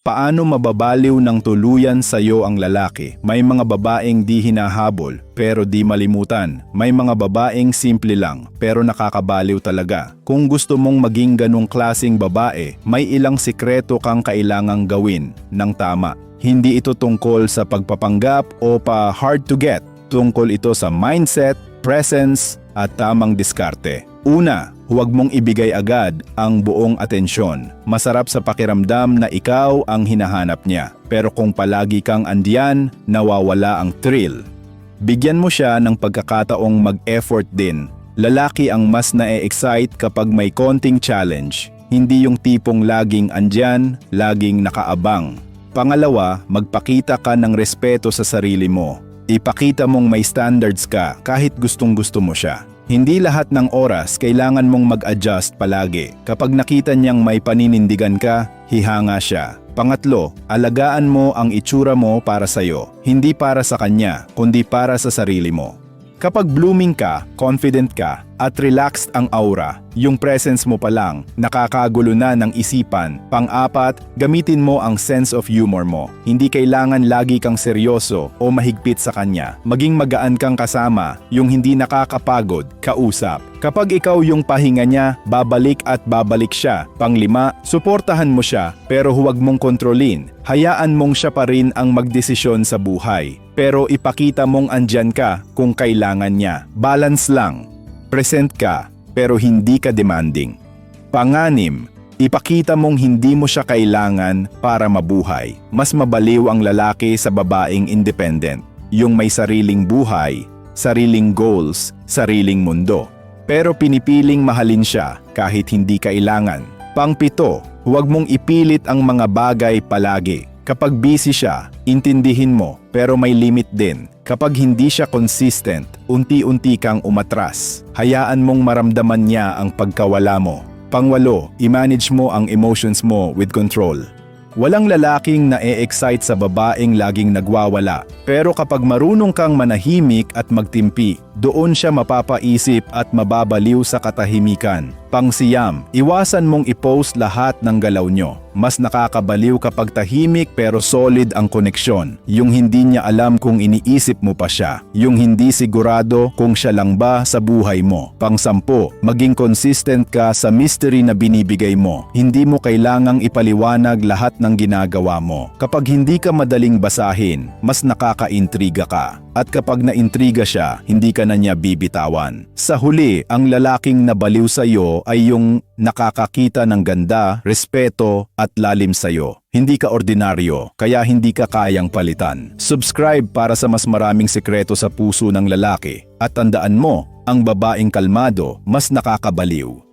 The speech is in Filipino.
Paano mababaliw ng tuluyan sa iyo ang lalaki? May mga babaeng di hinahabol pero di malimutan. May mga babaeng simple lang pero nakakabaliw talaga. Kung gusto mong maging ganong klasing babae, may ilang sikreto kang kailangang gawin ng tama. Hindi ito tungkol sa pagpapanggap o pa hard to get. Tungkol ito sa mindset, presence at tamang diskarte. Una, huwag mong ibigay agad ang buong atensyon. Masarap sa pakiramdam na ikaw ang hinahanap niya. Pero kung palagi kang andiyan, nawawala ang thrill. Bigyan mo siya ng pagkakataong mag-effort din. Lalaki ang mas na-excite kapag may konting challenge. Hindi yung tipong laging andyan, laging nakaabang. Pangalawa, magpakita ka ng respeto sa sarili mo. Ipakita mong may standards ka kahit gustong gusto mo siya. Hindi lahat ng oras kailangan mong mag-adjust palagi. Kapag nakita niyang may paninindigan ka, hihanga siya. Pangatlo, alagaan mo ang itsura mo para sa'yo. Hindi para sa kanya, kundi para sa sarili mo. Kapag blooming ka, confident ka, at relaxed ang aura, yung presence mo pa lang, nakakagulo na ng isipan. Pang-apat, gamitin mo ang sense of humor mo. Hindi kailangan lagi kang seryoso o mahigpit sa kanya. Maging magaan kang kasama, yung hindi nakakapagod, kausap. Kapag ikaw yung pahinga niya, babalik at babalik siya. Panglima, suportahan mo siya pero huwag mong kontrolin. Hayaan mong siya pa rin ang magdesisyon sa buhay. Pero ipakita mong andyan ka kung kailangan niya. Balance lang. Present ka pero hindi ka demanding. Panganim, ipakita mong hindi mo siya kailangan para mabuhay. Mas mabaliw ang lalaki sa babaeng independent. Yung may sariling buhay, sariling goals, sariling mundo. Pero pinipiling mahalin siya kahit hindi kailangan. Pangpito, huwag mong ipilit ang mga bagay palagi. Kapag busy siya, intindihin mo pero may limit din. Kapag hindi siya consistent, unti-unti kang umatras. Hayaan mong maramdaman niya ang pagkawala mo. Pangwalo, i-manage mo ang emotions mo with control. Walang lalaking na-e-excite sa babaeng laging nagwawala. Pero kapag marunong kang manahimik at magtimpi, doon siya mapapaisip at mababaliw sa katahimikan. Pangsiyam, iwasan mong i-post lahat ng galaw nyo. Mas nakakabaliw kapag tahimik pero solid ang koneksyon. Yung hindi niya alam kung iniisip mo pa siya. Yung hindi sigurado kung siya lang ba sa buhay mo. Pangsampu, maging consistent ka sa mystery na binibigay mo. Hindi mo kailangang ipaliwanag lahat ng ginagawa mo. Kapag hindi ka madaling basahin, mas nakakaintriga ka. At kapag naintriga siya, hindi ka na niya bibitawan. Sa huli, ang lalaking nabaliw sa iyo ay yung nakakakita ng ganda, respeto at lalim sa iyo. Hindi ka ordinaryo, kaya hindi ka kayang palitan. Subscribe para sa mas maraming sekreto sa puso ng lalaki. At tandaan mo, ang babaeng kalmado mas nakakabaliw.